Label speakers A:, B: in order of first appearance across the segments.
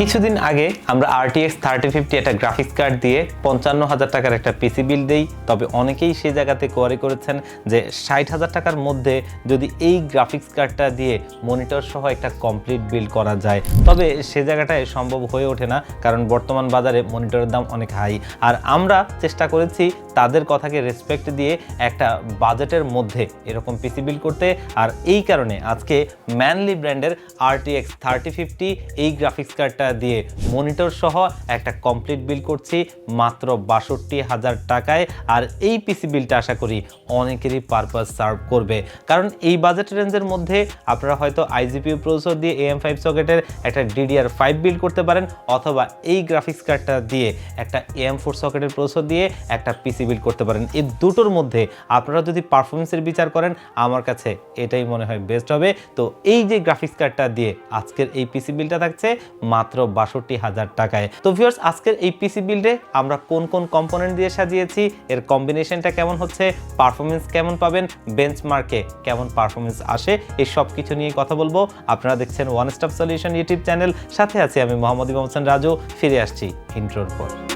A: কিছুদিন আগে আমরা আরটিএক্স থার্টি ফিফটি একটা গ্রাফিক্স কার্ড দিয়ে পঞ্চান্ন হাজার টাকার একটা পিসি বিল দেই। তবে অনেকেই সেই জায়গাতে কোয়ারি করেছেন যে ষাট হাজার টাকার মধ্যে যদি এই গ্রাফিক্স কার্ডটা দিয়ে মনিটর সহ একটা কমপ্লিট বিল করা যায়। তবে সে জায়গাটায় সম্ভব হয়ে ওঠে না, কারণ বর্তমান বাজারে মনিটরের দাম অনেক হাই আর আমরা চেষ্টা করেছি তাদের কথাকে রেসপেক্ট দিয়ে একটা বাজেটের মধ্যে এরকম পিসি বিল করতে। আর এই কারণে আজকে ম্যানলি ব্র্যান্ডের আরটিএক্স থার্টি ফিফটি এই গ্রাফিক্স কার্ডটা দিয়ে মনিটর সহ একটা কমপ্লিট বিল করছি মাত্র বাষট্টি হাজার টাকায়। আর এই পিসি বিলটা আশা করি অনেকেরই পারপাস সার্ভ করবে। কারণ এই বাজেট রেঞ্জের মধ্যে আপনারা হয়তো আইজিপিউ প্রসেসর দিয়ে এএম ফাইভ সকেটের একটা ডিডিআর ফাইভ বিল করতে পারেন, অথবা এই গ্রাফিক্স কার্ডটা দিয়ে একটা এএম ফোর সকেটের প্রসেসর দিয়ে একটা পিসি বিল করতে পারেন। এই দুটোর মধ্যে আপনারা যদি পারফরমেন্সের বিচার করেন, আমার কাছে এটাই মনে হয় বেস্ট হবে। তো এই যে গ্রাফিক্স কার্ডটা দিয়ে আজকের এই পিসি বিলটা থাকছে, মাত্র বাষট্টি হাজার টাকায়। তো ভিউয়ার্স আজকের এই পিসি বিল্ডে আমরা কোন কোন কম্পোনেন্ট দিয়ে সাজিয়েছি, এর কম্বিনেশনটা কেমন হচ্ছে পারফরমেন্স কেমন পাবেন বেঞ্চমার্কে কেমন পারফরমেন্স আসে, এই সব কিছু নিয়ে কথা বলব। আপনারা দেখছেন one stop solution YouTube channel সাথে আছি আমি মোহাম্মদ ইমাম হোসেন রাজু, ফিরে আসছি ইন্ট্রোর পর।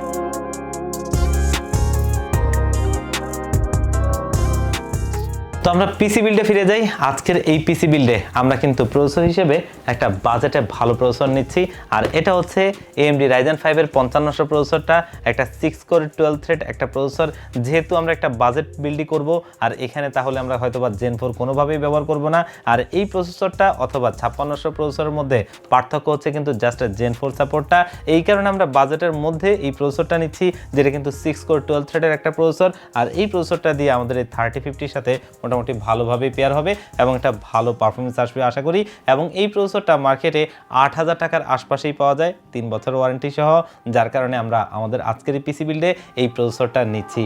A: তো আমরা পিসি বিল্ডে ফিরে যাই। আজকের এই পিসি বিল্ডে আমরা কিন্তু প্রসেসর হিসেবে একটা বাজেটে ভালো প্রসেসর নিচ্ছি। আর এটা হচ্ছে এএমডি রাইজেন ফাইভের পঞ্চান্নশো প্রসেসরটা একটা সিক্স কোর টুয়েলভ থ্রেড একটা প্রসেসর যেহেতু আমরা একটা বাজেট বিল্ডই করব, আর এখানে তাহলে আমরা হয়তো বা জেন ফোর কোনোভাবেই ব্যবহার করব না। আর এই প্রসেসরটা অথবা ছাপ্পান্নশো প্রসেসরের মধ্যে পার্থক্য হচ্ছে কিন্তু জাস্ট জেন ফোর সাপোর্টটা এই কারণে আমরা বাজেটের মধ্যে এই প্রসেসরটা নিচ্ছি, যেটা কিন্তু সিক্স কোর টুয়েলভ থ্রেডের একটা প্রসেসর আর এই প্রসেসরটা দিয়ে আমাদের এই থার্টি ফিফটির সাথে মোটামুটি ভালোভাবেই পেয়ার হবে এবং একটা ভালো পারফরমেন্স আসবে আশা করি। এবং এই প্রসেসরটা মার্কেটে আট হাজার টাকার আশপাশেই পাওয়া যায়, তিন বছর ওয়ারেন্টি সহ, যার কারণে আমরা আমাদের আজকের এই পিসি বিল্ডে এই প্রসেসরটা নিচ্ছি।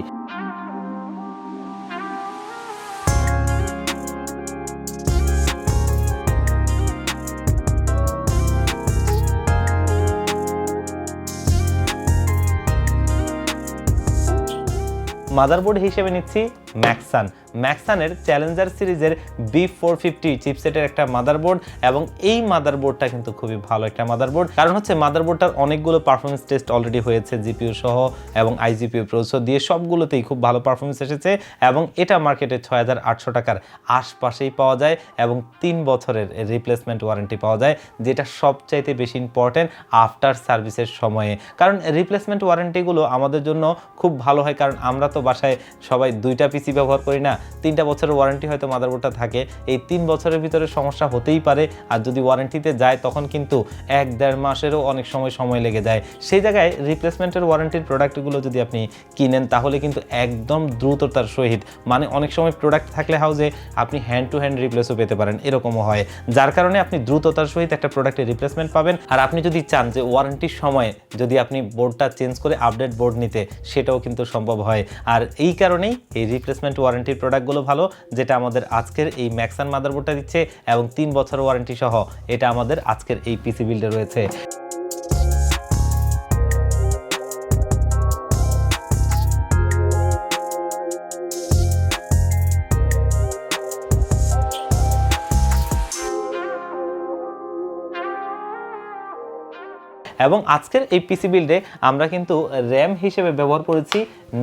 A: মাদারবোর্ড হিসেবে নিচ্ছি ম্যাক্সান ম্যাক্সানের চ্যালেঞ্জার সিরিজের বি ফোর ফিফটি চিপসেটের একটা মাদারবোর্ড এবং এই মাদারবোর্ডটা কিন্তু খুবই ভালো একটা মাদারবোর্ড কারণ হচ্ছে মাদারবোর্ডটার অনেকগুলো পারফরমেন্স টেস্ট অলরেডি হয়েছে জিপিউ সহ এবং আইজিপিউ প্রসেসর দিয়ে সবগুলোতেই খুব ভালো পারফরমেন্স এসেছে এবং এটা মার্কেটে ছয় হাজার আটশো টাকার আশপাশেই পাওয়া যায় এবং তিন বছরের রিপ্লেসমেন্ট ওয়ারেন্টি পাওয়া যায়, যেটা সবচাইতে বেশি ইম্পর্টেন্ট আফটার সার্ভিসের সময়ে। কারণ রিপ্লেসমেন্ট ওয়ারেন্টিগুলো আমাদের জন্য খুব ভালো হয়, কারণ আমরা তো বাসায় সবাই দুইটা পিসি ব্যবহার করি না, তিনটা বছরের ওয়ারেন্টি হয়তো মাদারবোর্ডটা থাকে। এই তিন বছরের ভিতরে সমস্যা হতেই পারে, আর যদি ওয়ারেন্টিতে যায়, তখন কিন্তু এক দেড় মাসেরও অনেক সময় সময় লেগে যায়। সেই জায়গায় রিপ্লেসমেন্টের ওয়ারেন্টির প্রোডাক্টগুলো যদি আপনি কিনেন, তাহলে কিন্তু একদম দ্রুততার সহিত। মানে অনেক সময় প্রোডাক্ট থাকলে হাউজে আপনি হ্যান্ড টু হ্যান্ড রিপ্লেসও পেতে পারেন, এরকমও হয়। যার কারণে আপনি দ্রুততার সহিত একটা প্রোডাক্টের রিপ্লেসমেন্ট পাবেন, আর আপনি যদি চান যে ওয়ারেন্টির সময় যদি আপনি বোর্ডটা চেঞ্জ করে আপডেট বোর্ড নিতে, সেটাও কিন্তু সম্ভব হয়। আর এই কারণেই এই রিপ্লেসমেন্ট ওয়ারেন্টির প্রোডাক্টগুলো ভালো, যেটা আমাদের আজকের এই ম্যাক্সান মাদারবোর্ডটা দিচ্ছে এবং তিন বছর ওয়ারেন্টি সহ এটা আমাদের আজকের এই পিসি বিল্ডে রয়েছে। এবং আজকের এই পিসি বিল্ডে আমরা কিন্তু র্যাম হিসেবে ব্যবহার করেছি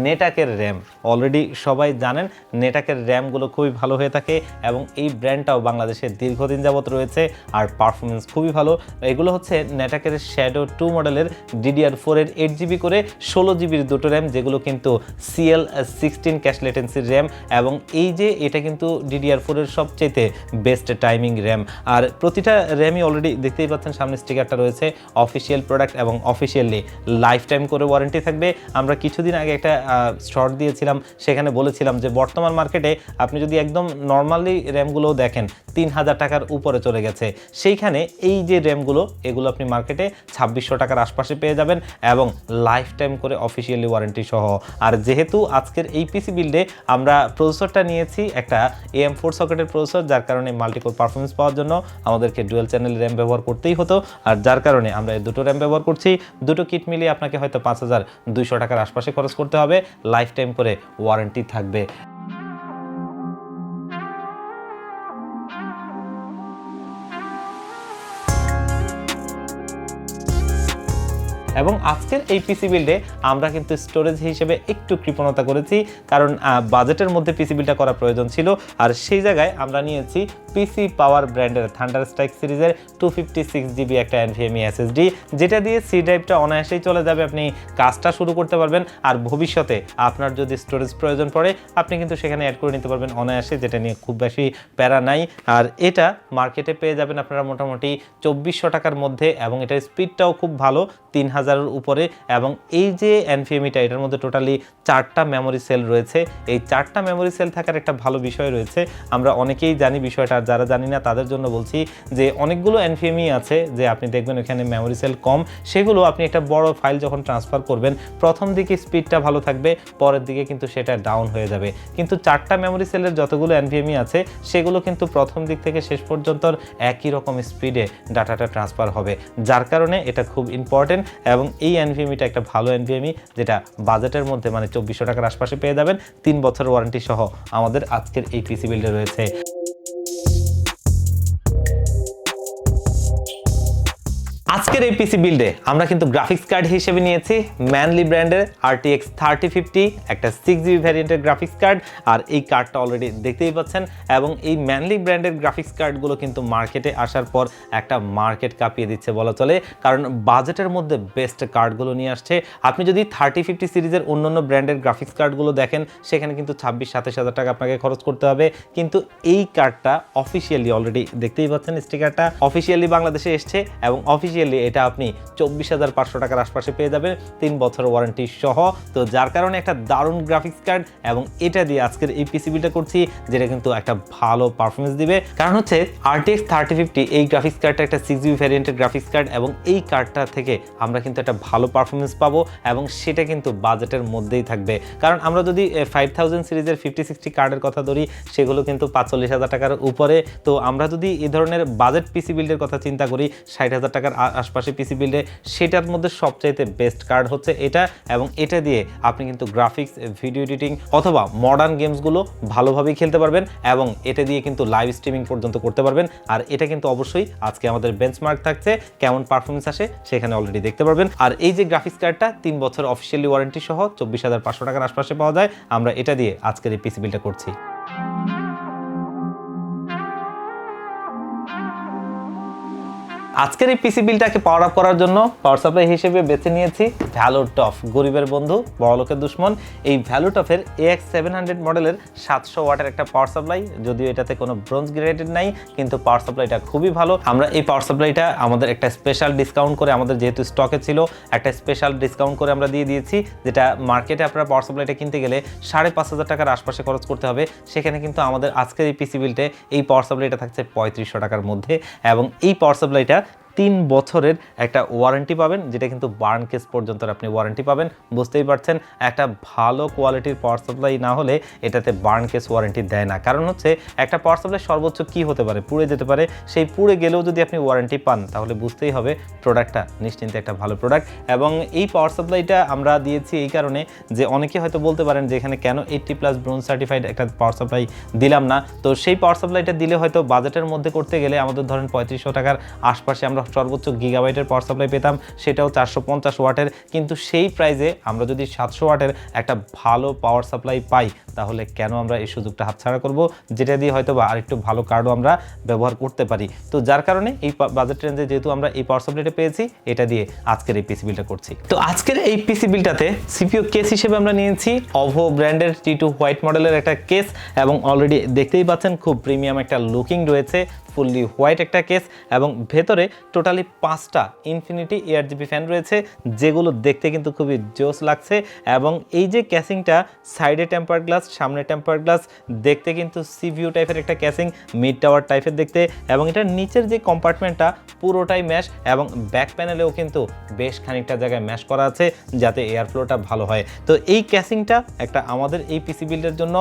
A: নেটাকের র্যাম। অলরেডি সবাই জানেন, নেটাকের র্যামগুলো খুবই ভালো হয়ে থাকে এবং এই ব্র্যান্ডটাও বাংলাদেশে দীর্ঘদিন যাবত রয়েছে আর পারফরমেন্স খুবই ভালো। এগুলো হচ্ছে নেটাকের শ্যাডো টু মডেলের ডিডিআর ফোরের এইট জিবি করে ষোলো জিবির দুটো র্যাম যেগুলো কিন্তু সিএল সিক্সটিন ক্যাশ লেটেন্সির র্যাম এবং এই যে এটা কিন্তু ডিডিআর ফোরের সবচেয়েতে বেস্ট টাইমিং র্যাম আর প্রতিটা র্যামই অলরেডি দেখতেই পাচ্ছেন, সামনে স্টিকারটা রয়েছে অফিসিয়াল প্রোডাক্ট এবং অফিসিয়ালি লাইফ টাইম করে ওয়ারেন্টি থাকবে। আমরা কিছুদিন আগে একটা শর্ট দিয়েছিলাম, সেখানে বলেছিলাম যে বর্তমান মার্কেটে আপনি যদি একদম নর্মালি র্যামগুলোও দেখেন, তিন হাজার টাকার উপরে চলে গেছে। সেইখানে এই যে র্যামগুলো এগুলো আপনি মার্কেটে ছাব্বিশশো টাকার আশপাশে পেয়ে যাবেন এবং লাইফ টাইম করে অফিসিয়ালি ওয়ারেন্টি সহ। আর যেহেতু আজকের এই পিসি বিল্ডে আমরা প্রসেসরটা নিয়েছি, একটা এম ফোর সকেটের প্রসেসর যার কারণে মাল্টিকোর পারফরমেন্স পাওয়ার জন্য আমাদেরকে ডুয়েল চ্যানেল র্যাম ব্যবহার করতেই হতো। আর যার কারণে আমরা দুটো র্যাম ব্যবহার করছি। দুটো কিট মিলিয়ে আপনাকে হয়তো পাঁচ হাজার দুইশো টাকার আশপাশে খরচ করতে হবে। লাইফ টাইম করে ওয়ারেন্টি থাকবে। এবং আজকের এই পিসি বিল্ডে আমরা কিন্তু স্টোরেজ হিসেবে একটু কৃপণতা করেছি, কারণ বাজেটের মধ্যে পিসি বিলটা করা প্রয়োজন ছিল। আর সেই জায়গায় আমরা নিয়েছি পিসি পাওয়ার ব্র্যান্ডের থান্ডার স্ট্রাইক সিরিজের টু ফিফটি সিক্স জিবি একটা এনভিএমই এসএসডি যেটা দিয়ে সি ড্রাইভটা অনায়াসেই চলে যাবে। আপনি কাজটা শুরু করতে পারবেন আর ভবিষ্যতে আপনার যদি স্টোরেজ প্রয়োজন পড়ে, আপনি কিন্তু সেখানে অ্যাড করে নিতে পারবেন অনায়াসে, যেটা নিয়ে খুব বেশি প্যারা নাই। আর এটা মার্কেটে পেয়ে যাবেন আপনারা মোটামুটি চব্বিশশো টাকার মধ্যে এবং এটার স্পিডটাও খুব ভালো, তিন হাজার হাজারের উপরে এবং এই যে এনভিএমিটা এটার মধ্যে টোটালি চারটা মেমোরি সেল রয়েছে। এই চারটা মেমোরি সেল থাকার একটা ভালো বিষয় রয়েছে। আমরা অনেকেই জানি বিষয়টা, যারা জানি না, তাদের জন্য বলছি যে অনেকগুলো এনভিএমই আছে যে আপনি দেখবেন এখানে মেমোরি সেল কম। সেগুলো আপনি একটা বড় ফাইল যখন ট্রান্সফার করবেন, প্রথম দিকে স্পিডটা ভালো থাকবে, পরের দিকে কিন্তু সেটা ডাউন হয়ে যাবে। কিন্তু চারটা মেমোরি সেলের যতগুলো এনভিএমই আছে, সেগুলো কিন্তু প্রথম দিক থেকে শেষ পর্যন্ত একই রকম স্পিডে ডাটাটা ট্রান্সফার হবে। যার কারণে এটা খুব ইম্পর্টেন্ট এবং এই এনভিএমিটা একটা ভালো এনভিএমি যেটা বাজেটের মধ্যে মানে চব্বিশশো টাকার আশপাশে পেয়ে যাবেন। তিন বছর ওয়ারেন্টি সহ আমাদের আজকের এই পিসি বিল্ডে রয়েছে। আজকের এই পিসি বিল্ডে আমরা কিন্তু গ্রাফিক্স কার্ড হিসেবে নিয়েছি ম্যানলি ব্র্যান্ডের আরটিএক্স থার্টি ফিফটি একটা সিক্স জিবি ভ্যারিয়েন্টের গ্রাফিক্স কার্ড আর এই কার্ডটা অলরেডি দেখতেই পাচ্ছেন, এবং এই ম্যানলি ব্র্যান্ডের গ্রাফিক্স কার্ডগুলো কিন্তু মার্কেটে আসার পর একটা মার্কেট কাঁপিয়ে দিচ্ছে বলা চলে, কারণ বাজেটের মধ্যে বেস্ট কার্ডগুলো নিয়ে আসছে। আপনি যদি থার্টি ফিফটি সিরিজের অন্যান্য ব্র্যান্ডের গ্রাফিক্স কার্ডগুলো দেখেন, সেখানে কিন্তু ছাব্বিশ, সাতাশ হাজার টাকা আপনাকে খরচ করতে হবে, কিন্তু এই কার্ডটা অফিসিয়ালি অলরেডি দেখতেই পাচ্ছেন স্টিকারটা অফিসিয়ালি বাংলাদেশে এসছে, এবং অফিসিয়ালি এটা আপনি চব্বিশ হাজার পাঁচশো টাকার আশপাশে পেয়ে যাবেন তিন বছর ওয়ারেন্টি সহ। তো যার কারণে একটা দারুণ গ্রাফিক্স কার্ড এবং এটা দিয়ে আজকের এই পিসিবিটা করছি, যেটা কিন্তু একটা ভালো পারফরমেন্স দিবে। কারণ হচ্ছে আরটিএক্স থার্টি ফিফটি এই গ্রাফিক্স কার্ডটা একটা সিক্স জিবি ভ্যারিয়েন্টের গ্রাফিক্স কার্ড এবং এই কার্ডটা থেকে আমরা কিন্তু একটা ভালো পারফরমেন্স পাবো এবং সেটা কিন্তু বাজেটের মধ্যেই থাকবে। কারণ আমরা যদি ফাইভ থাউজেন্ড সিরিজের ফিফটি সিক্সটি কার্ডের কথা ধরি, সেগুলো কিন্তু পাঁচচল্লিশ হাজার টাকার উপরে। তো আমরা যদি এই ধরনের বাজেট পিসি বিল্ডের কথা চিন্তা করি, ষাট হাজার টাকার আশপাশে পিসি বিল্ডে সেটার মধ্যে সবচাইতে বেস্ট কার্ড হচ্ছে এটা এবং এটা দিয়ে আপনি কিন্তু গ্রাফিক্স ভিডিও এডিটিং অথবা মডার্ন গেমসগুলো ভালোভাবেই খেলতে পারবেন এবং এটা দিয়ে কিন্তু লাইভ স্ট্রিমিং পর্যন্ত করতে পারবেন। আর এটা কিন্তু অবশ্যই আজকে আমাদের বেঞ্চমার্ক থাকছে, কেমন পারফরমেন্স আসে সেখানে অলরেডি দেখতে পারবেন। আর এই যে গ্রাফিক্স কার্ডটা তিন বছর অফিসিয়ালি ওয়ারেন্টি সহ চব্বিশ হাজার পাঁচশো টাকার আশপাশে পাওয়া যায়। আমরা এটা দিয়ে আজকের এই পিসি বিলটা করছি। আজকের এই পিসি বিলটাকে পাওয়ার আপ করার জন্য পাওয়ার সাপ্লাই হিসেবে বেছে নিয়েছি ভ্যালো টফ গরিবের বন্ধু বড়লোকের দুশ্মন। এই ভ্যালো টফের এক্স সেভেন হান্ড্রেড মডেলের সাতশো ওয়াটের একটা পাওয়ার সাপ্লাই যদিও এটাতে কোনো ব্রোঞ্জ গ্রেডেড নাই, কিন্তু পাওয়ার সাপ্লাইটা খুবই ভালো। আমরা এই পাওয়ার সাপ্লাইটা আমাদের একটা স্পেশাল ডিসকাউন্ট করে আমাদের যেহেতু স্টকে ছিল, একটা স্পেশাল ডিসকাউন্ট করে আমরা দিয়ে দিয়েছি, যেটা মার্কেটে আপনারা পাওয়ার সাপ্লাইটা কিনতে গেলে সাড়ে পাঁচ হাজার টাকার আশপাশে খরচ করতে হবে। সেখানে কিন্তু আমাদের আজকের এই পিসি বিলটে এই পাওয়ার সাপ্লাইটা থাকছে পঁয়ত্রিশশো টাকার মধ্যে এবং এই পাওয়ার সাপ্লাইটা তিন বছরের একটা ওয়ারেন্টি পাবেন, যেটা কিন্তু বার্ন কেস পর্যন্ত আপনি ওয়ারেন্টি পাবেন। বুঝতেই পারছেন, একটা ভালো কোয়ালিটির পাওয়ার সাপ্লাই না হলে এটাতে বার্ন কেস ওয়ারেন্টি দেয় না। কারণ হচ্ছে, একটা পাওয়ার সাপ্লাই সর্বোচ্চ কি হতে পারে? পুড়ে যেতে পারে। সেই পুড়ে গেলেও যদি আপনি ওয়ারেন্টি পান, তাহলে বুঝতেই হবে প্রোডাক্টটা নিশ্চিন্তে একটা ভালো প্রোডাক্ট এবং এই পাওয়ার সাপ্লাইটা আমরা দিয়েছি এই কারণে যে অনেকে হয়তো বলতে পারেন যে এখানে কেন এইটটি প্লাস ব্রোঞ্জ সার্টিফাইড একটা পাওয়ার সাপ্লাই দিলাম না। তো সেই পাওয়ার সাপ্লাইটা দিলে হয়তো বাজেটের মধ্যে করতে গেলে আমাদের ধরেন পঁয়ত্রিশশো টাকার আশপাশে আমরা সর্বোচ্চ গিগাবাইটের পাওয়ার সাপ্লাই পেতাম, সেটাও চারশো পঞ্চাশ ওয়াটের। কিন্তু সেই প্রাইজে আমরা যদি সাতশো ওয়াটের একটা ভালো পাওয়ার সাপ্লাই পাই, তাহলে কেন আমরা এই সুযোগটা হাতছাড়া করব? যেটা দিয়ে হয়তো বা আরেকটু ভালো কার্ডও আমরা ব্যবহার করতে পারি। তো যার কারণে এই বাজেট রেঞ্জে যেহেতু আমরা এই পাওয়ার সাপ্লাইটা পেয়েছি, এটা দিয়ে আজকের এই পিসি বিলটা করছি। তো আজকের এই পিসি বিলটাতে সিপিও কেস হিসেবে আমরা নিয়েছি অভো ব্র্যান্ডের টি টু হোয়াইট মডেলের একটা কেস এবং অলরেডি দেখতেই পাচ্ছেন খুব প্রিমিয়াম একটা লুকিং রয়েছে ফুললি হোয়াইট একটা কেস এবং ভেতরে টোটালি পাঁচটা ইনফিনিটি এয়ার জিবি ফ্যান রয়েছে, যেগুলো দেখতে কিন্তু খুবই জোস লাগছে এবং এই যে ক্যাসিংটা সাইডে টেম্পার গ্লাস সামনে টেম্পার গ্লাস দেখতে কিন্তু সিভিউ টাইপের একটা ক্যাসিং মিড টাওয়ার টাইপের দেখতে এবং এটার নিচের যে কম্পার্টমেন্টটা পুরোটাই ম্যাশ এবং ব্যাক প্যানেলেও কিন্তু বেশ খানিকটা জায়গায় ম্যাশ করা আছে যাতে এয়ার ফ্লোটা ভালো হয়। তো এই ক্যাসিংটা একটা আমাদের এই পিসি বিল্ডের জন্য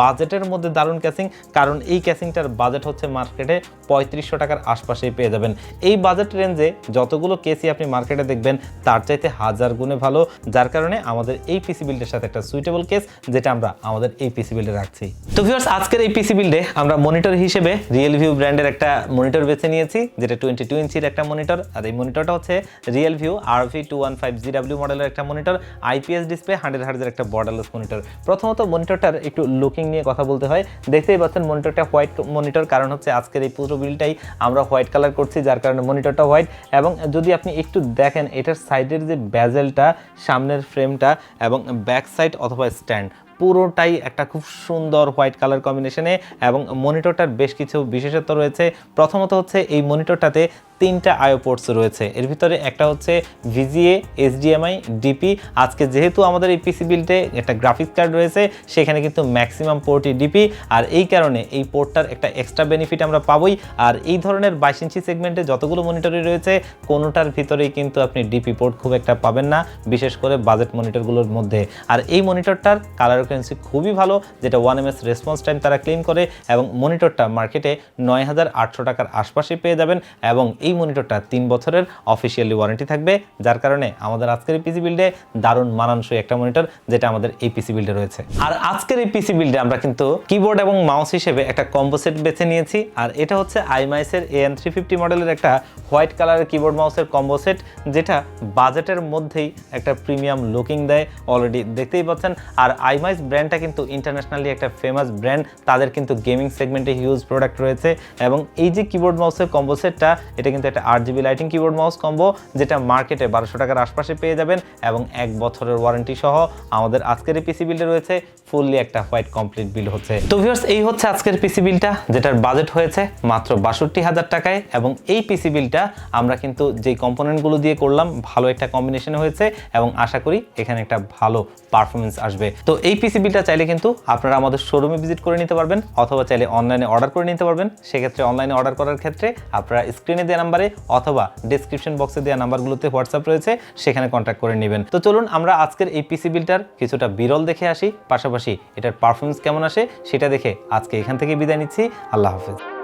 A: বাজেটের মধ্যে দারুণ ক্যাসিং কারণ এই ক্যাসিংটার বাজেট হচ্ছে মার্কেটে পঁয়ত্রিশশো টাকার আশপাশেই পেয়ে যাবেন। এই বাজেট বাজেট রেঞ্জে যতগুলো কেসি আপনি মার্কেটে দেখবেন, তার চাইতে হাজার গুণে ভালো। যার কারণে আমাদের এই পিসি বিল্ডের সাথে একটা সুইটেবল কেস যেটা আমরা আমাদের এই পিসি বিল্ডে রাখছি। তো ভিউয়ার্স আজকের এই পিসি বিল্ডে আমরা মনিটর হিসেবে রিয়েল ভিউ ব্র্যান্ডের একটা মনিটর বেছে নিয়েছি, যেটা টোয়েন্টি টু ইঞ্চির একটা মনিটর আর এই মনিটরটা হচ্ছে রিয়েল ভিউ আর V two one five G W মডেলের একটা মনিটর আইপিএস ডিসপ্লে হান্ড্রেড হার্জের একটা বর্ডারলেস মনিটর প্রথমত মনিটরটার একটু লুকিং নিয়ে কথা বলতে হয়। দেখতেই পাচ্ছেন মনিটরটা হোয়াইট মনিটর কারণ হচ্ছে আজকের এই পুরো বিলটাই আমরা হোয়াইট কালার করছি, যার কারণে মনিটরটা হোয়াইট এবং যদি আপনি একটু দেখেন, এটার সাইডের যে ব্যাজেলটা সামনের ফ্রেমটা এবং ব্যাক সাইড অথবা স্ট্যান্ড পুরোটাই একটা খুব সুন্দর হোয়াইট কালার কম্বিনেশনে এবং মনিটরটার বেশ কিছু বিশেষত্ব রয়েছে। প্রথমত হচ্ছে এই মনিটরটাতে তিনটা আয়ো পোর্টস রয়েছে। এর ভিতরে একটা হচ্ছে ভিজিএ, এইচডিএমআই, ডিপি। আজকে যেহেতু আমাদের এই পিসি বিল্ডে একটা গ্রাফিক্স কার্ড রয়েছে, সেখানে কিন্তু ম্যাক্সিমাম পোর্টই ডিপি। আর এই কারণে এই পোর্টটার একটা এক্সট্রা বেনিফিট আমরা পাবোই। আর এই ধরনের বাইশ ইঞ্চি সেগমেন্টে যতগুলো মনিটরই রয়েছে, কোনোটার ভিতরেই কিন্তু আপনি ডিপি পোর্ট খুব একটা পাবেন না, বিশেষ করে বাজেট মনিটরগুলোর মধ্যে। আর এই মনিটরটার কালার ফ্রিকোয়েন্সি খুবই ভালো, যেটা one M S response time তারা ক্লেম করে এবং মনিটরটা মার্কেটে নয় হাজার আটশো টাকার আশপাশে পেয়ে যাবেন। এবং এই মনিটরটা তিন বছরের অফিসিয়ালি ওয়ারেন্টি থাকবে, যার কারণে আমাদের আজকের এই পিসি বিল্ডে দারুণ মানানসই একটা মনিটর যেটা আমাদের এই পিসি বিল্ডে রয়েছে। আর আজকের এই পিসি বিল্ডে আমরা কিন্তু কিবোর্ড এবং মাউস হিসেবে একটা কম্বো সেট বেছে নিয়েছি, আর এটা হচ্ছে আইমাইসের এএন থ্রি ফিফটি মডেলের একটা হোয়াইট কালারের কিবোর্ড মাউসের কম্বো সেট যেটা বাজেটের মধ্যেই একটা প্রিমিয়াম লুকিং দেয় অলরেডি দেখতেই পাচ্ছেন। আর আইমাইস ব্র্যান্ডটা কিন্তু ইন্টারন্যাশনালি একটা ফেমাস ব্র্যান্ড তাদের কিন্তু গেমিং সেগমেন্টে হিউজ প্রোডাক্ট রয়েছে। এবং এই যে কিবোর্ড মাউসের কম্বো সেটটা এটা কিন্তু একটা আট GB lighting keyboard mouse combo যেটা মার্কেটে বারোশো টাকার আশপাশে পেয়ে যাবেন এবং এক বছরের ওয়ারেন্টি সহ আমাদের আজকের এই পিসি বিল্ডে রয়েছে ফুললি একটা হোয়াইট কমপ্লিট বিল হচ্ছে। তো ভিউয়ার্স এই হচ্ছে আজকের পিসি বিলটা যেটার বাজেট হয়েছে মাত্র বাষট্টি হাজার টাকায় এবং এই পিসি বিলটা আমরা কিন্তু যেই কম্পোনেন্টগুলো দিয়ে করলাম, ভালো একটা কম্বিনেশন হয়েছে এবং আশা করি এখানে একটা ভালো পারফরমেন্স আসবে। তো এই পিসি বিলটা চাইলে কিন্তু আপনারা আমাদের শোরুমে ভিজিট করে নিতে পারবেন, অথবা চাইলে অনলাইনে অর্ডার করে নিতে পারবেন। সেক্ষেত্রে অনলাইনে অর্ডার করার ক্ষেত্রে আপনারা স্ক্রিনে দেওয়া নাম্বারে অথবা ডিসক্রিপশন বক্সে দেওয়া নাম্বারগুলোতে হোয়াটসঅ্যাপ রয়েছে, সেখানে কন্ট্যাক্ট করে নেবেন। তো চলুন আমরা আজকের এই পিসি বিলটার কিছুটা বিরল দেখে আসি, পাশাপাশি এটার পারফরমেন্স কেমন আসে, সেটা দেখে আজকে এখান থেকে বিদায় নিচ্ছি। আল্লাহ হাফেজ।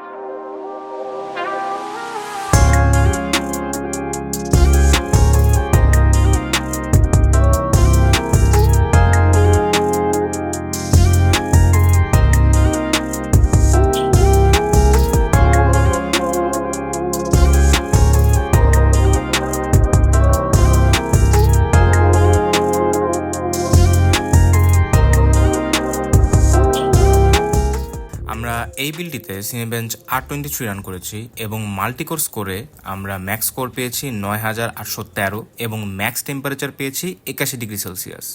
B: আমরা এই বিলটিতে Cinebench R twenty three run করেছি এবং মাল্টিকোর স্কোরে আমরা ম্যাক্স স্কোর পেয়েছি নয় হাজার আটশো তেরো এবং ম্যাক্স টেম্পারেচার পেয়েছি একাশি ডিগ্রি সেলসিয়াস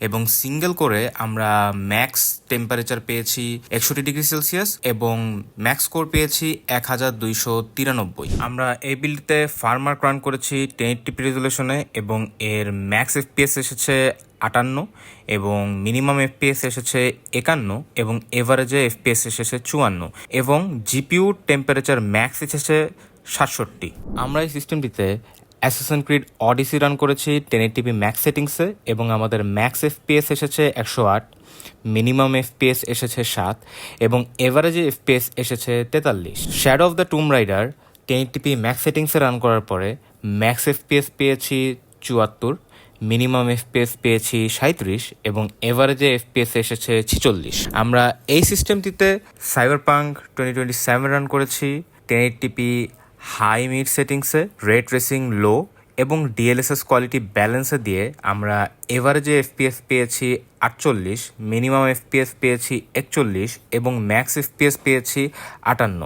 B: এবং সিঙ্গেল করে আমরা ম্যাক্স টেম্পারেচার পেয়েছি একষট্টি ডিগ্রি সেলসিয়াস এবং ম্যাক্স স্কোর পেয়েছি এক হাজার দুইশো তিরানব্বই। আমরা এই বিলটিতে ফার্মার রান করেছি টেন এইটটি রেজুলেশনে এবং এর ম্যাক্স এফপিএস এসেছে আটান্ন এবং মিনিমাম এফপিএস এসেছে একান্ন এবং এভারেজে এফপিএস এসেছে চুয়ান্ন এবং জিপিউ টেম্পারেচার ম্যাক্স এসেছে সাতষট্টি। আমরা এই সিস্টেমটিতে অ্যাসেসন ক্রিড অডিসি রান করেছি টেন টিভি ম্যাক্স সেটিংসে এবং আমাদের ম্যাক্স এফপিএস এসেছে একশো আট মিনিমাম এফপিএস এসেছে সাত এবং এভারেজে এফপিএস এসেছে তেতাল্লিশ। Shadow of the Tomb Raider ten TP max সেটিংসে রান করার পরে ম্যাক্স এফপিএস পেয়েছি চুয়াত্তর মিনিমাম এফপিএস পেয়েছি সাঁত্রিশ এবং এভারেজে এফপিএস এসেছে ছিচল্লিশ। আমরা এই সিস্টেমটিতে cyber punk twenty twenty seven run করেছি ten eighty p high mid সেটিংসে রেট রেসিং লো এবং ডিএলএসএস কোয়ালিটি ব্যালেন্সে দিয়ে আমরা এভারেজে এফপিএস পেয়েছি আটচল্লিশ মিনিমাম এফপিএস পেয়েছি একচল্লিশ এবং ম্যাক্স এফপিএস পেয়েছি আটান্ন।